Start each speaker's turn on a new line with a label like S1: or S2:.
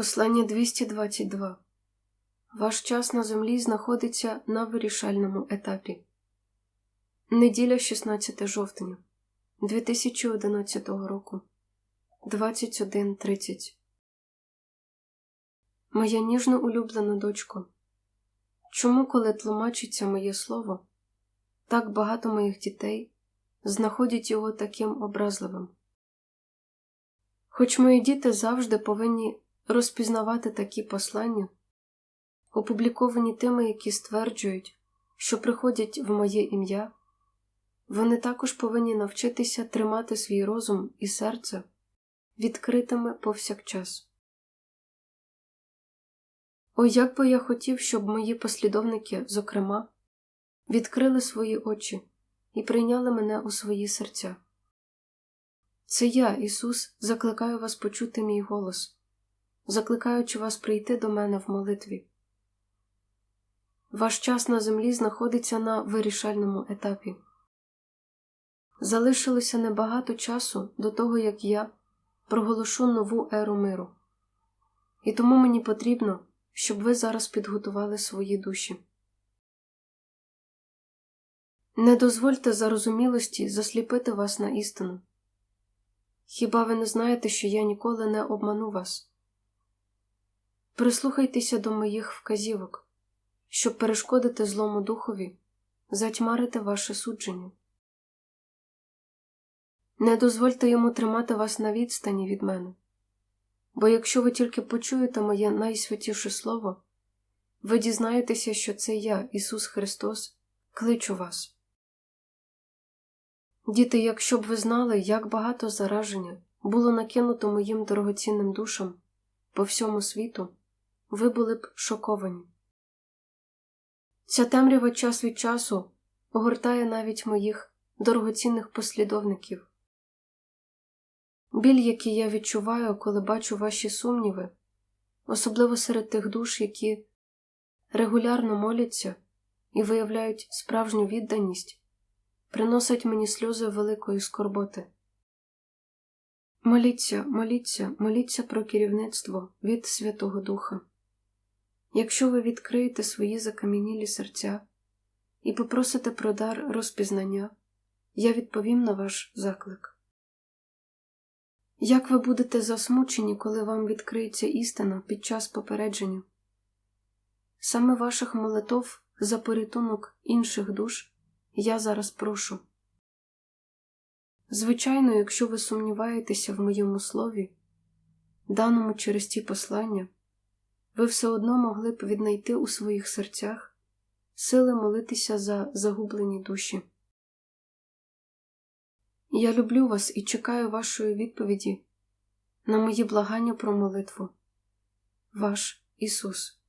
S1: Послання 222. Ваш час на землі знаходиться на вирішальному етапі. Неділя 16 жовтня 2011 року 21.30 Моя ніжно улюблена дочко. Чому, коли тлумачиться моє слово, так багато моїх дітей знаходять його таким образливим? Хоч мої діти завжди повинні розпізнавати такі послання, опубліковані тими, які стверджують, що приходять в моє ім'я, вони також повинні навчитися тримати свій розум і серце відкритими повсякчас. О, як би я хотів, щоб мої послідовники, зокрема, відкрили свої очі і прийняли мене у свої серця. Це я, Ісус, закликаю вас почути мій голос, закликаючи вас прийти до мене в молитві. Ваш час на землі знаходиться на вирішальному етапі. Залишилося небагато часу до того, як я проголошу нову еру миру, і тому мені потрібно, щоб ви зараз підготували свої душі. Не дозвольте зарозумілості засліпити вас на істину. Хіба ви не знаєте, що я ніколи не обману вас? Прислухайтеся до моїх вказівок, щоб перешкодити злому духові, затьмарити ваше судження. Не дозвольте йому тримати вас на відстані від мене, бо якщо ви тільки почуєте моє найсвятіше слово, ви дізнаєтеся, що це я, Ісус Христос, кличу вас. Діти, якщо б ви знали, як багато зараження було накинуто моїм дорогоцінним душам по всьому світу, ви були б шоковані. Ця темрява час від часу огортає навіть моїх дорогоцінних послідовників. Біль, який я відчуваю, коли бачу ваші сумніви, особливо серед тих душ, які регулярно моляться і виявляють справжню відданість, приносить мені сльози великої скорботи. Моліться, моліться, моліться про керівництво від Святого Духа. Якщо ви відкриєте свої закам'янілі серця і попросите про дар розпізнання, я відповім на ваш заклик. Як ви будете засмучені, коли вам відкриється істина під час попередження? Саме ваших молитов за порятунок інших душ я зараз прошу. Звичайно, якщо ви сумніваєтеся в моєму слові, даному через ті послання, ви все одно могли б віднайти у своїх серцях сили молитися за загублені душі. Я люблю вас і чекаю вашої відповіді на мої благання про молитву. Ваш Ісус.